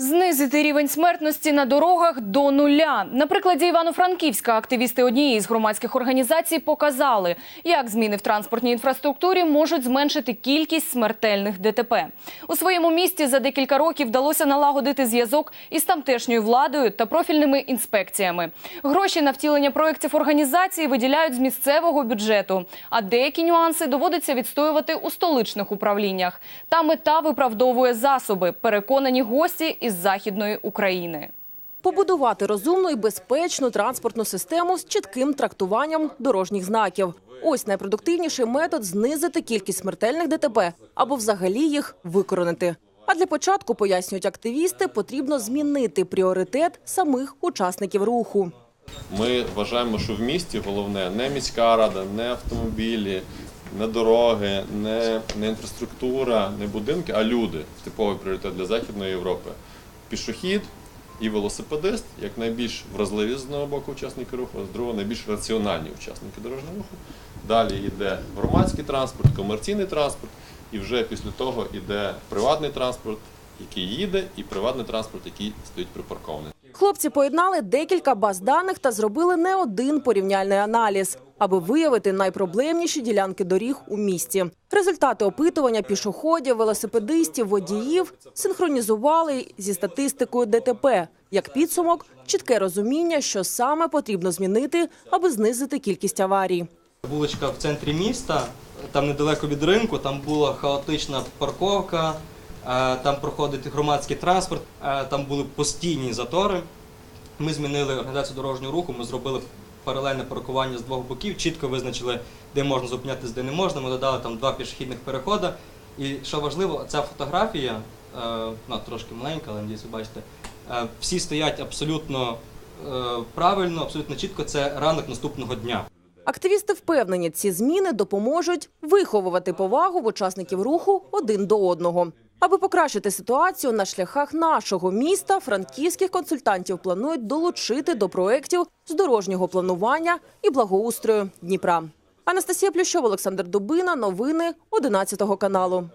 Знизити рівень смертності на дорогах до нуля. На прикладі Івано-Франківська активісти однієї з громадських організацій показали, як зміни в транспортній інфраструктурі можуть зменшити кількість смертельних ДТП. У своєму місті за декілька років вдалося налагодити зв'язок із тамтешньою владою та профільними інспекціями. Гроші на втілення проєктів організації виділяють з місцевого бюджету, а деякі нюанси доводиться відстоювати у столичних управліннях. Та мета виправдовує засоби, переконані гості із західної України. Побудувати розумну і безпечну транспортну систему з чітким трактуванням дорожніх знаків. Ось найпродуктивніший метод знизити кількість смертельних ДТП або взагалі їх викоронити. А для початку, пояснюють активісти, потрібно змінити пріоритет самих учасників руху. Ми вважаємо, що в місті головне не міська рада, не автомобілі, не дороги, не, не інфраструктура, не будинки, а люди. Типовий пріоритет для Західної Європи. Пішохід і велосипедист як найбільш вразливі з одного боку учасники руху, а з другого найбільш раціональні учасники дорожнього руху. Далі йде громадський транспорт, комерційний транспорт, і вже після того йде приватний транспорт, який їде, і приватний транспорт, який стоїть припаркований. Хлопці поєднали декілька баз даних та зробили не один порівняльний аналіз, аби виявити найпроблемніші ділянки доріг у місті. Результати опитування пішоходів, велосипедистів, водіїв синхронізували зі статистикою ДТП. Як підсумок, чітке розуміння, що саме потрібно змінити, аби знизити кількість аварій. Вуличка в центрі міста, там недалеко від ринку, там була хаотична парковка, там проходить громадський транспорт, е, там були постійні затори. Ми змінили організацію дорожнього руху, ми зробили паралельне паркування з двох боків, чітко визначили, де можна зупинятися, де не можна. Ми додали там два пішохідних переходи. І що важливо, ця фотографія, е, ну, трошки маленька, але надіюсь, ви бачите, е, всі стоять абсолютно е, правильно, абсолютно чітко. Це ранок наступного дня. Активісти впевнені, ці зміни допоможуть виховувати повагу в учасників руху один до одного. Аби покращити ситуацію на шляхах нашого міста, франківських консультантів планують долучити до проєктів з дорожнього планування і благоустрою Дніпра. Анастасія Плющова, Олександр Дубина. Новини 11 каналу.